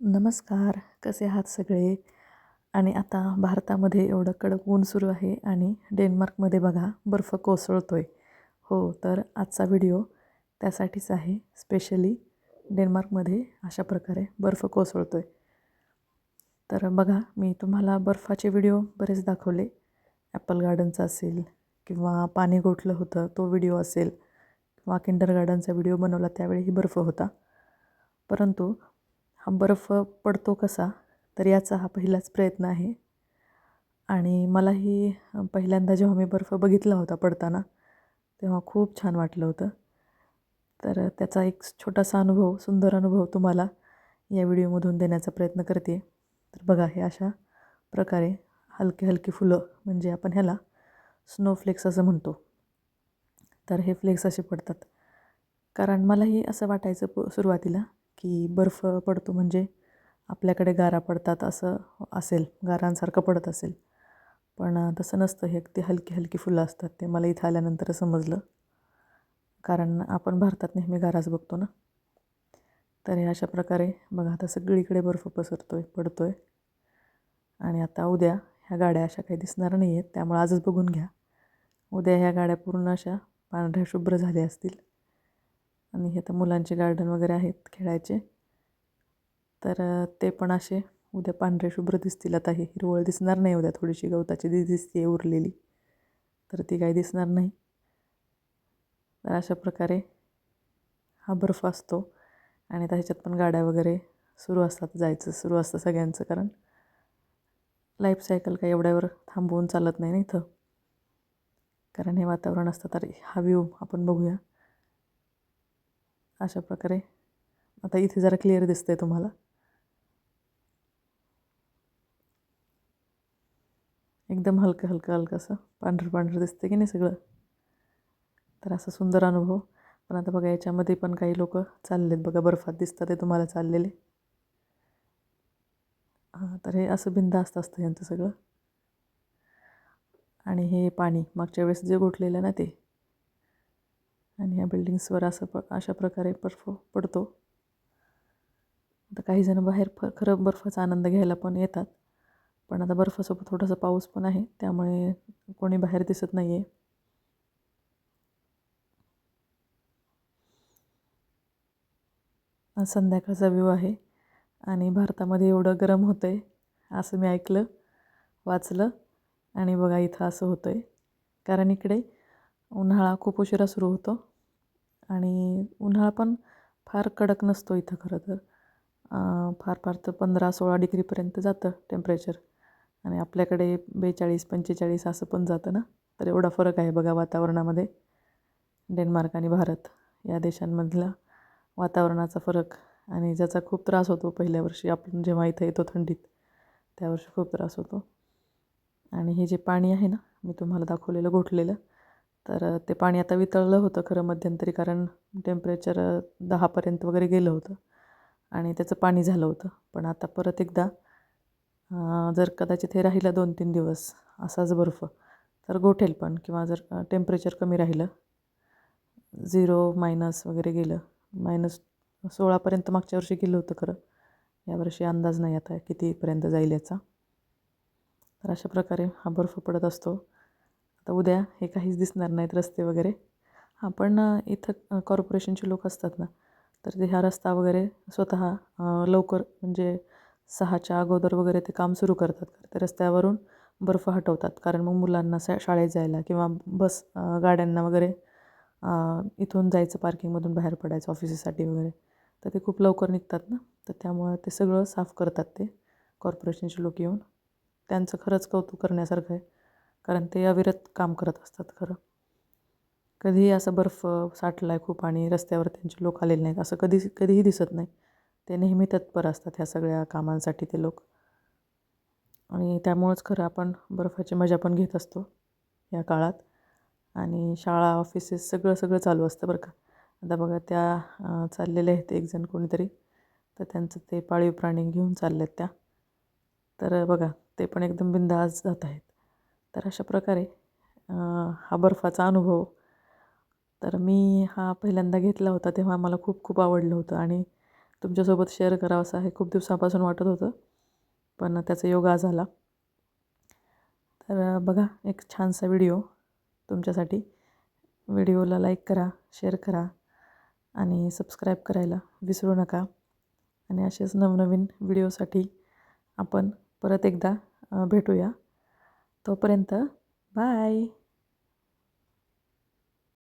नमस्कार कसे आहात सगळे? आणि आता भारतामध्ये एवढं कडक ऊन सुरू आहे आणि डेन्मार्कमध्ये बघा बर्फ कोसळतो आहे हो तर आजचा व्हिडिओ त्यासाठीच आहे. स्पेशली डेन्मार्कमध्ये अशा प्रकारे बर्फ कोसळतो आहे तर बघा मी तुम्हाला बर्फाचे व्हिडिओ बरेच दाखवले. ॲपल गार्डनचा असेल किंवा पाणी गोठलं होतं तो व्हिडिओ असेल किंवा किंडर गार्डनचा व्हिडिओ बनवला त्यावेळीही बर्फ होता. परंतु हा बर्फ पडतो कसा? तर याचा हा पहिलाच प्रयत्न आहे. आणि मलाही पहिल्यांदा जेव्हा मी बर्फ बघितला होता पडताना तेव्हा खूप छान वाटलं होतं. तर त्याचा एक छोटासा अनुभव सुंदर अनुभव तुम्हाला या व्हिडिओमधून देण्याचा प्रयत्न करते तर बघा हे अशा प्रकारे हलके हलकी फुलं म्हणजे आपण ह्याला स्नोफ्लेक्स असं म्हणतो. तर हे फ्लेक्स असे पडतात. कारण मलाही असं वाटायचं प सुरुवातीला की बर्फ पडतो म्हणजे आपल्याकडे गारा पडतात असं असेल गारांसारखं पडत असेल. पण तसं नसतं. हे अगदी हलकी हलकी फुलं असतात. ते मला इथं आल्यानंतर समजलं. कारण आपण भारतात नेहमी गाराच बघतो ना? तर हे अशा प्रकारे बघा आता सगळीकडे बर्फ पसरतो आहे पडतो आहे आणि आता उद्या ह्या गाड्या अशा काही दिसणार नाही आहेत त्यामुळे आजच बघून घ्या. उद्या ह्या गाड्या पूर्ण अशा पांढऱ्या शुभ्र झाल्या असतील. आणि हे तर मुलांचे गार्डन वगैरे आहेत खेळायचे. तर ते पण असे उद्या पांढरे शुभ्र दिसतील. आता हे हिरवळ दिसणार नाही उद्या थोडीशी. गवताची दिस दिसते उरलेली. तर ती काही दिसणार नाही. तर अशा प्रकारे हा बर्फ असतो. आणि त्याच्यात पण गाड्या वगैरे सुरू असतात. जायचं सुरू असतं सगळ्यांचं कारण. लाईफ सायकल काही एवढ्यावर थांबवून चालत नाही ना इथं. कारण हे वातावरण असतं. तर हा व्ह्यू आपण बघूया. अशा प्रकारे. आता इथे जरा क्लिअर दिसतंय तुम्हाला. एकदम हलकं हलकं हलकं असं पांढरं पांढरं दिसतं की नाही सगळं? तर असं सुंदर अनुभव. पण आता बघा याच्यामध्ये पण काही लोक चाललेत बघा. बर्फात दिसतात ते तुम्हाला चाललेले. हां तर हे असं बिंदास्त असतं यांचं सगळं. आणि हे पाणी मागच्या वेळेस जे गोठलेलं ना ते आणि ह्या बिल्डिंग्सवर असं प अशा प्रकारे बर्फ पडतो. आता काही जण बाहेर फ खरं बर्फाचा आनंद घ्यायला पण येतात. पण आता बर्फासोबत थोडासा पाऊस पण आहे त्यामुळे कोणी बाहेर दिसत नाही आहे आज संध्याकाळचा व्ह्यू आहे आणि भारतामध्ये एवढं गरम होतं आहे असं मी ऐकलं वाचलं आणि बघा इथं असं होतं आहे कारण इकडे उन्हाळा खूप उशिरा सुरू होतो. आणि उन्हाळा पण फार कडक नसतो इथं खरं तर. फार फार तर पंधरा सोळा डिग्रीपर्यंत जातं टेम्परेचर आणि आपल्याकडे बेचाळीस पंचेचाळीस असं पण जातं ना? तर एवढा फरक आहे बघा वातावरणामध्ये. डेन्मार्क आणि भारत या देशांमधला वातावरणाचा फरक आणि ज्याचा खूप त्रास होतो पहिल्या वर्षी आपण जेव्हा इथं येतो थंडीत त्या वर्षी खूप त्रास होतो. आणि हे जे पाणी आहे ना मी तुम्हाला दाखवलेलं घोटलेलं तर ते पाणी आता वितळलं होतं खरं मध्यंतरी कारण टेम्परेचर दहापर्यंत वगैरे गेलं होतं आणि त्याचं पाणी झालं होतं. पण आता परत एकदा जर कदाचित हे राहिलं दोन तीन दिवस असाच बर्फ तर गोठेल पण किंवा जर टेम्परेचर कमी राहिलं झिरो मायनस वगैरे गेलं मायनस सोळापर्यंत मागच्या वर्षी गेलं होतं खरं. यावर्षी अंदाज नाही आता कितीपर्यंत जाईल याचा. तर अशा प्रकारे हा बर्फ पडत असतो. आता उद्या हे काहीच दिसणार नाहीत रस्ते वगैरे. हां पण इथं कॉर्पोरेशनचे लोक असतात ना तर ते ह्या रस्ता वगैरे स्वतः लवकर म्हणजे सहाच्या अगोदर वगैरे ते काम सुरू करतात. ते रस्त्यावरून बर्फ हटवतात. कारण मग मुलांना सा शाळेत जायला किंवा बस गाड्यांना वगैरे इथून जायचं पार्किंगमधून बाहेर पडायचं ऑफिसेसाठी वगैरे तर ते खूप लवकर निघतात ना. तर त्यामुळं ते सगळं साफ करतात ते कॉर्पोरेशनचे लोक येऊन. त्यांचं खरंच कौतुक करण्यासारखं आहे. कारण ते अविरत काम करत असतात खरं. कधीही असं बर्फ साठला आहे खूप आणि रस्त्यावर त्यांचे लोक आलेले नाहीत असं कधी कधीही दिसत नाही. ते नेहमी तत्पर असतात ह्या सगळ्या कामांसाठी ते लोक. आणि त्यामुळंच खरं आपण बर्फाची मजा पण घेत असतो या काळात. आणि शाळा ऑफिसेस सगळं सगळं चालू असतं बरं का. आता बघा त्या चाललेल्या आहेत एक जण कोणीतरी. तर त्यांचं ते पाळीव प्राणी घेऊन चालले आहेत त्या. तर बघा ते पण एकदम बिंदास जात आहेत. तर अशा प्रकारे हा बर्फाचा अनुभव. तर मी हा पहिल्यांदा घेतला होता तेव्हा मला खूप खूप आवडलं होतं आणि तुमच्यासोबत शेअर करावं असं हे खूप दिवसापासून वाटत होतं पण त्याचा योग आज आला तर बघा एक छानसा व्हिडिओ तुमच्यासाठी. व्हिडिओला लाईक करा शेअर करा आणि सबस्क्राईब करायला विसरू नका. आणि असेच नवनवीन व्हिडिओसाठी आपण परत एकदा भेटूया. तोपर्यंत बाय.